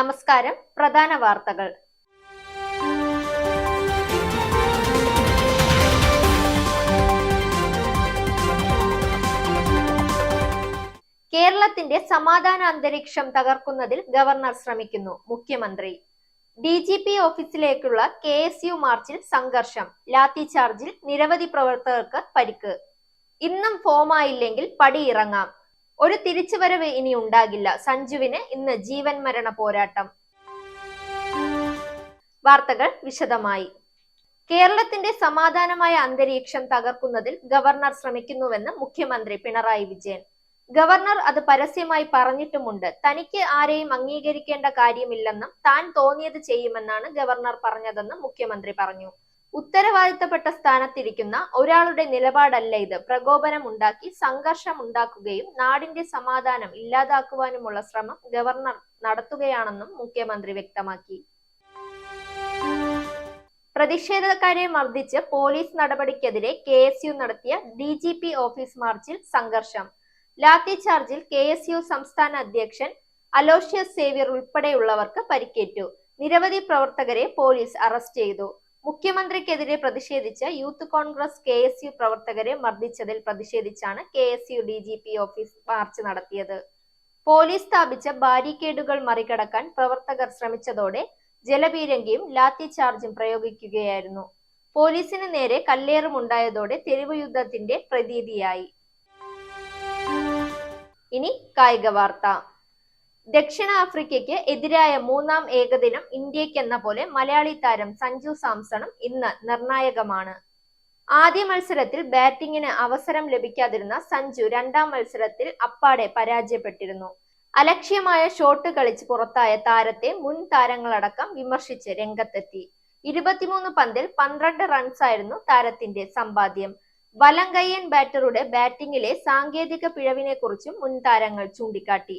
നമസ്കാരം. പ്രധാന വാർത്തകൾ. കേരളത്തിന്റെ സമാധാന അന്തരീക്ഷം തകർക്കുന്നതിൽ ഗവർണർ ശ്രമിക്കുന്നു. മുഖ്യമന്ത്രി. ഡി ജി പി ഓഫീസിലേക്കുള്ള കെ എസ് യു മാർച്ചിൽ സംഘർഷം. ലാത്തിചാർജിൽ നിരവധി പ്രവർത്തകർക്ക് പരിക്ക്. ഇന്നും ഫോമായില്ലെങ്കിൽ പടിയിറങ്ങാം ഒരു തിരിച്ചു വരവ് ഇനി ഉണ്ടാകില്ല. സഞ്ജുവിന് ഇന്ന് ജീവൻ മരണ പോരാട്ടം. വാർത്തകൾ വിശദമായി. കേരളത്തിന്റെ സമാധാനമായ അന്തരീക്ഷം തകർക്കുന്നതിൽ ഗവർണർ ശ്രമിക്കുന്നുവെന്ന് മുഖ്യമന്ത്രി പിണറായി വിജയൻ. ഗവർണർ അത് പരസ്യമായി പറഞ്ഞിട്ടുമുണ്ട്. തനിക്ക് ആരെയും അംഗീകരിക്കേണ്ട കാര്യമില്ലെന്നും താൻ തോന്നിയത് ചെയ്യുമെന്നാണ് ഗവർണർ പറഞ്ഞതെന്നും മുഖ്യമന്ത്രി പറഞ്ഞു. ഉത്തരവാദിത്തപ്പെട്ട സ്ഥാനത്തിരിക്കുന്ന ഒരാളുടെ നിലപാടല്ല ഇത്. പ്രകോപനം ഉണ്ടാക്കി സംഘർഷം ഉണ്ടാക്കുകയും നാടിന്റെ സമാധാനം ഇല്ലാതാക്കുവാനുമുള്ള ശ്രമം ഗവർണർ നടത്തുകയാണെന്നും മുഖ്യമന്ത്രി വ്യക്തമാക്കി. പ്രതിഷേധക്കാരെ മർദ്ദിച്ച് പോലീസ് നടപടിക്കെതിരെ കെ എസ് യു നടത്തിയ ഡി ജി പി ഓഫീസ് മാർച്ചിൽ സംഘർഷം. ലാത്തി ചാർജിൽ കെ എസ് യു സംസ്ഥാന അധ്യക്ഷൻ അലോഷ്യസ് സേവ്യർ ഉൾപ്പെടെയുള്ളവർക്ക് പരിക്കേറ്റു. നിരവധി പ്രവർത്തകരെ പോലീസ് അറസ്റ്റ് ചെയ്തു. മുഖ്യമന്ത്രിക്കെതിരെ പ്രതിഷേധിച്ച് youth Congress K S U പ്രവർത്തകരെ മർദ്ദിച്ചതിൽ പ്രതിഷേധിച്ചാണ് K S U D G P office march നടത്തിയത്. പോലീസ് സ്ഥാപിച്ച ബാരിക്കേഡുകൾ മറികടക്കാൻ പ്രവർത്തകർ ശ്രമിച്ചതോടെ ജലപീരങ്കിയും ലാത്തി ചാർജും പ്രയോഗിക്കുകയായിരുന്നു. പോലീസിന് നേരെ കല്ലേറുമുണ്ടായതോടെ തെരുവ് യുദ്ധത്തിന്റെ പ്രതീതിയായി. ഇനി കായിക വാർത്ത. ദക്ഷിണാഫ്രിക്കയ്ക്ക് എതിരായ മൂന്നാം ഏകദിനം ഇന്ത്യക്കെന്ന പോലെ മലയാളി താരം സഞ്ജു സാംസണും ഇന്ന് നിർണായകമാണ്. ആദ്യ മത്സരത്തിൽ ബാറ്റിംഗിന് അവസരം ലഭിക്കാതിരുന്ന സഞ്ജു രണ്ടാം മത്സരത്തിൽ അപ്പാടെ പരാജയപ്പെട്ടിരുന്നു. അലക്ഷ്യമായ ഷോട്ട് കളിച്ച് പുറത്തായ താരത്തെ മുൻ താരങ്ങളടക്കം വിമർശിച്ച് രംഗത്തെത്തി. ഇരുപത്തിമൂന്ന് പന്തിൽ പന്ത്രണ്ട് റൺസായിരുന്നു താരത്തിന്റെ സമ്പാദ്യം. വലങ്കയ്യൻ ബാറ്ററുടെ ബാറ്റിംഗിലെ സാങ്കേതിക പിഴവിനെ കുറിച്ചും മുൻ താരങ്ങൾ ചൂണ്ടിക്കാട്ടി.